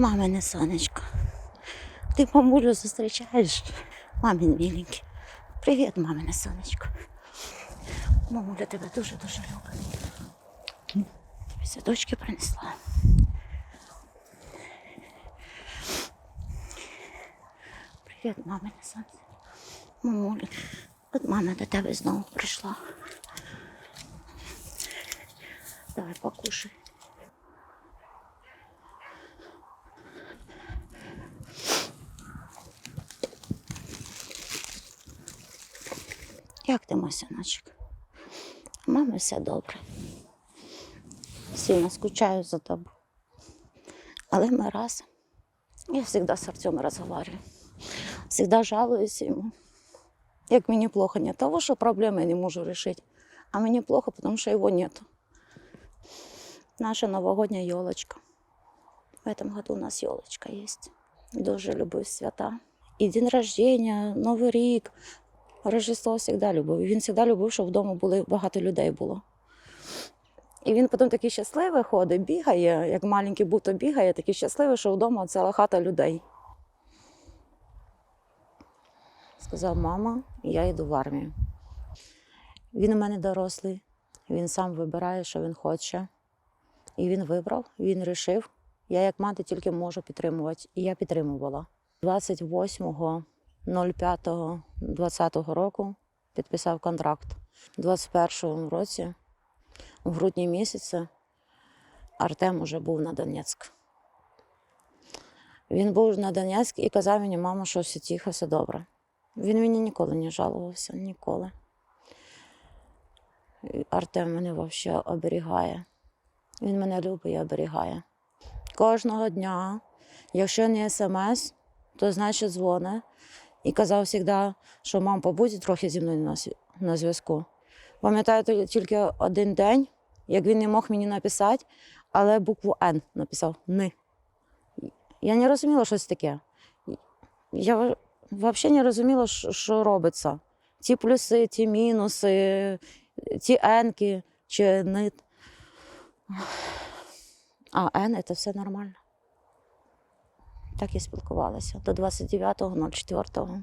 Мамине сонечко. Ти мамулю зустрічаєш? Мамин миленький. Привіт, мамине сонечко. Мамуля тебе дуже-дуже любить. Тобі садочки принесла. Привіт, мамине сонце. Мамуля, от мама до тебе знову прийшла. Давай покушай. Як ти, мой синочок? У мами все добре. Сильно скучаю за тобою. Але ми разом. Я завжди з Артемом розмовляю. Всегда жалуюсь ему. Як мені плохо не того, що проблеми я не можу решить, а мені плохо, тому що його нет. Наша новогодня елочка. В этом году у нас елочка есть. Дуже люблю свята. І день рождения, Новий рік, Рождество завжди любив. Він завжди любив, щоб вдома були багато людей було. І він потім такий щасливий ходить, бігає, як маленький буто бігає, такий щасливий, що вдома ціла хата людей. Сказав, мама, я йду в армію. Він у мене дорослий, він сам вибирає, що він хоче. І він вибрав, він вирішив. Я як мати тільки можу підтримувати. І я підтримувала. 28.05.2020 року підписав контракт. У 21 році, у грудні місяці, Артем уже був на Донецьк. Він був на Донецьк і казав мені, мама, що все тихо, все добре. Він мені ніколи не жалувався, ніколи. Артем мене взагалі оберігає. Він мене любить і оберігає. Кожного дня, якщо не смс, то значить дзвони. І казав завжди, що мам, побудь трохи зі мною на на зв'язку. Пам'ятаю тільки- один день, як він не мог мені написати, але букву Н написав Ни. Я не розуміла, що це таке. Я взагалі не розуміла, що, робиться. Ті плюси, ті мінуси, ті енки чи нит. А Н це все нормально. Так і спілкувалася до 29.04.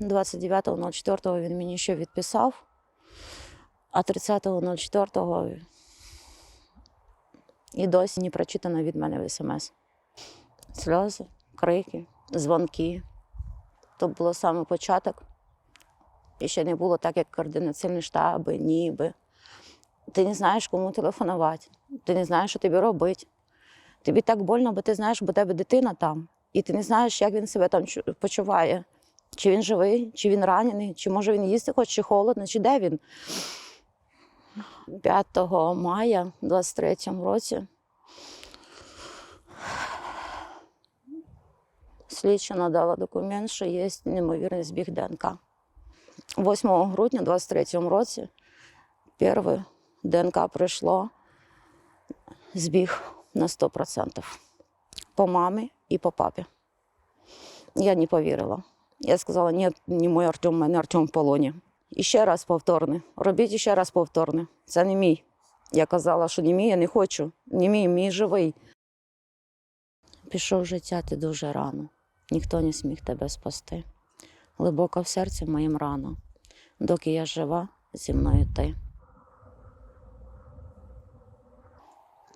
29.04 він мені ще відписав, а 30.04 і досі не прочитано від мене в смс. Сльози, крики, дзвонки. То було саме початок. І ще не було так, як координаційні штаби, ніби. Ти не знаєш, кому телефонувати, ти не знаєш, що тобі робити. Тобі так больно, бо ти знаєш, бо тебе дитина там, і ти не знаєш, як він себе там почуває. Чи він живий, чи він ранений, чи може він їсти хоче, чи холодно, чи де він. 5 мая 23 році слідча надала документ, що є неймовірний збіг ДНК. 8 грудня 23 році перше ДНК прийшло збіг на 100%. По мамі і по папі. Я не повірила. Я сказала, ні, не мій Артем, мене Артем в полоні. І ще раз повторне. Робіть ще раз повторне. Це не мій. Я казала, що не мій, я не хочу. Не мій, мій живий. Пішов життя ти дуже рано. Ніхто не зміг тебе спасти. Глибоко в серці моїм рано. Доки я жива, зі мною ти.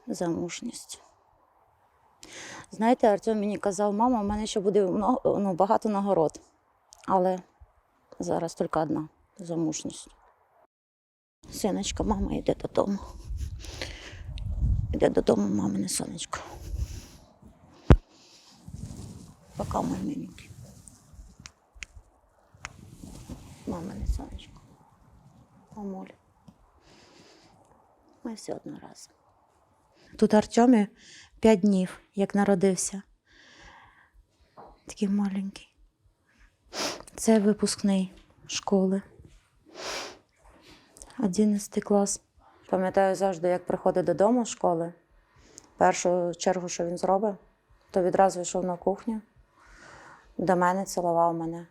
За мужність. Знаєте, Артем мені казав, мама, у мене ще буде ну, багато нагород. Але зараз тільки одна за мужність. Синочка, мама йде додому. Йде додому, мамине сонечко. Пока мой миленький. Мамине сонечко. Мамуль. Ми все одно разом. Тут Артемі 5 днів, як народився. Такий маленький. Це випускний школи. 11 клас. Пам'ятаю завжди, як приходить додому з школи. Першу чергу, що він зробив, то відразу йшов на кухню, до мене цілував мене.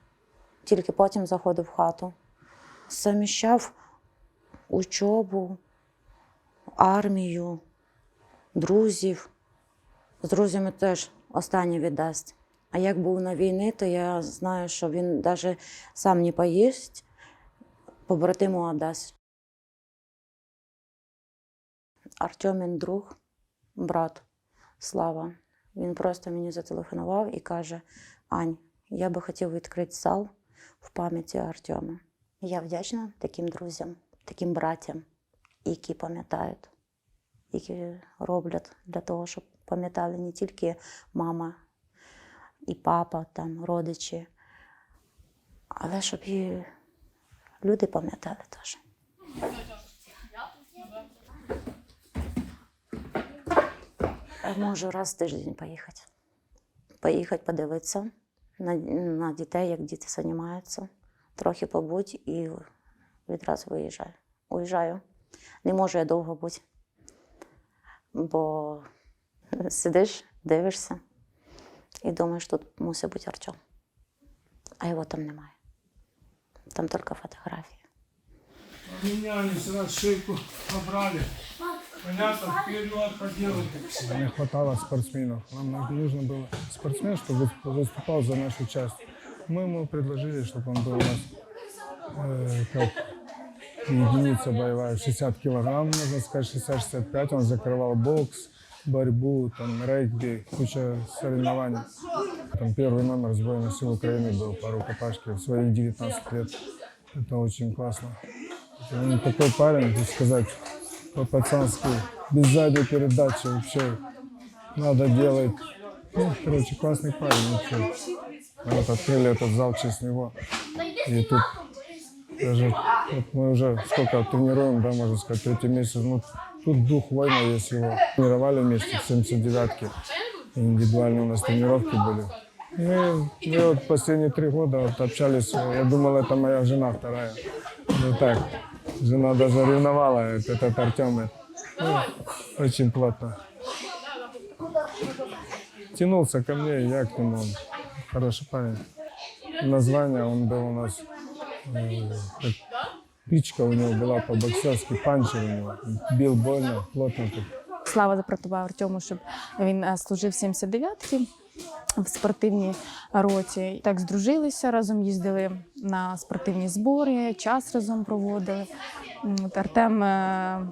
Тільки потім заходив в хату. Заміщав учобу, армію, друзів, З друзями теж останнє віддасть. А як був на війні, то я знаю, що він навіть сам не поїсть, побратиму віддасть. Артемін друг, брат Слава. Він просто мені зателефонував і каже: Ань, я би хотів відкрити зал в пам'яті Артема. Я вдячна таким друзям, таким братям, які пам'ятають, які роблять для того, щоб пам'ятали не тільки мама і папа, там, родичі, але щоб і люди пам'ятали теж. Можу раз в тиждень поїхати. Поїхати подивитися на, на дітей, як діти займаються, трохи побудь і відразу виїжджаю. Уїжджаю. Не можу я довго бути, бо сидиш, дивишся і думаєш, тут мусить бути Артем. А його там немає. Там тільки фотографії. Менялись, раз шейку побрали. Понятно, вперед поделали. Не хватало спортсменов. Нам нужно было спортсмен, чтобы выступал за нашу часть. Мы ему предложили, чтобы он был у нас э, как единица боевая, 60 килограмм, можно сказать, 60-65. Он закрывал бокс, борьбу, там, регби, куча соревнований. Там первый номер сборной сил Украины был по рукопашке в своих 19 лет. Это очень классно. Он такой парень, так сказать, по-пацански, без задней передачи вообще надо делать. Ну, короче, классный парень вообще. Вот открыли этот зал в честь него. И тут даже вот мы уже сколько тренируем, да, можно сказать, третий месяц. Ну, тут дух войны есть его. Тренировали вместе в 79-ке. Индивидуальные у нас тренировки были. Мы, мы вот последние три года вот общались. Я думал, это моя жена вторая. Ну так, жена даже ревновала, это- этот Артем. Ну, очень плотно. Тянулся ко мне, я к нему. Хороший парень. Название он был у нас, э, как пичка у нього була по боксерськи панчер у нього. Біл больно, плотно. Слава запропонував Артему, щоб він е, служив 79-ті в спортивній роті. Так здружилися разом, їздили на спортивні збори, час разом проводили. Артем е,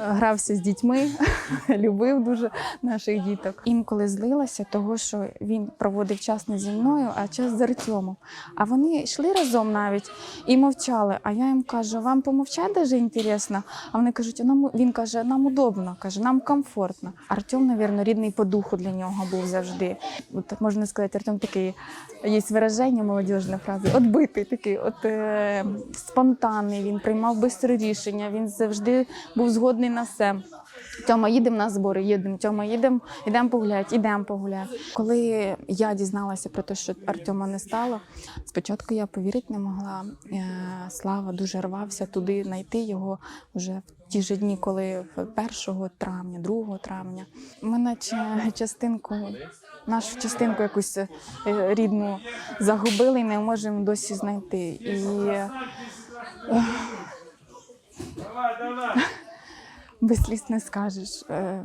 грався з дітьми, любив дуже наших діток. Інколи злилася, того що він проводив час не зі мною, а час з Артемом. А вони йшли разом навіть і мовчали. А я їм кажу, вам помовчати даже інтересно. А вони кажуть, нам він каже, нам удобно, каже, нам комфортно. Артем, навірно, рідний по духу для нього був завжди. От можна сказати, Артем такий є вираження, молодіжна фраза, отбитий такий, от е, спонтанний. Він приймав швидко рішення. Він завжди був згодний на все. Тьома, їдемо на збори, їдемо. Тьома, їдемо, йдемо погуляти, йдемо погуляти. Коли я дізналася про те, що Артема не стало, спочатку я повірити не могла. Е, Слава дуже рвався туди знайти його вже в ті ж дні, коли 1 травня, 2 травня. Ми наче частинку, нашу частинку якусь е, рідну загубили і не можемо досі знайти. І Давай, давай. Без сліз не скажеш. Е,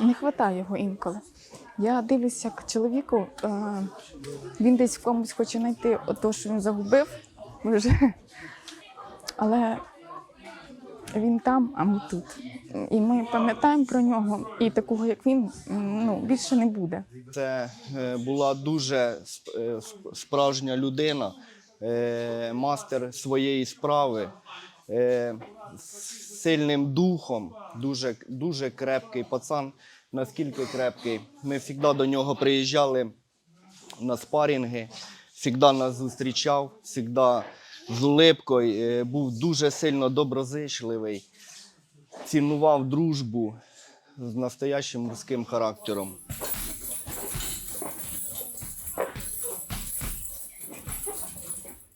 Не вистачає його інколи. Я дивлюся, як чоловіку, е, він десь в комусь хоче знайти те, що він загубив вже. Але він там, а ми тут. І ми пам'ятаємо про нього, і такого, як він, ну, більше не буде. Це е, була дуже сп- е, справжня людина, е, мастер своєї справи, е, сильним духом, дуже, дуже крепкий пацан. Наскільки крепкий. Ми завжди до нього приїжджали на спарінги, завжди нас зустрічав, завжди з улипкою, е, був дуже сильно доброзичливий, цінував дружбу з настоящим мужським характером.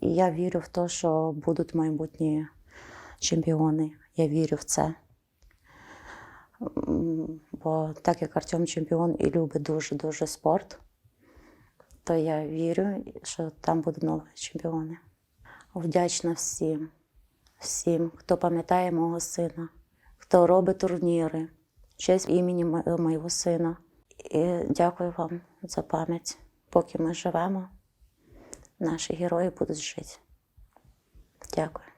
Я вірю в те, що будуть майбутні чемпіони. Я вірю в це. Бо так як Артем чемпіон і любить дуже-дуже спорт, то я вірю, що там будуть нові чемпіони. Вдячна всім, всім, хто пам'ятає мого сина, хто робить турніри, честь імені моєго сина. І дякую вам за пам'ять. Поки ми живемо, наші герої будуть жити. Дякую.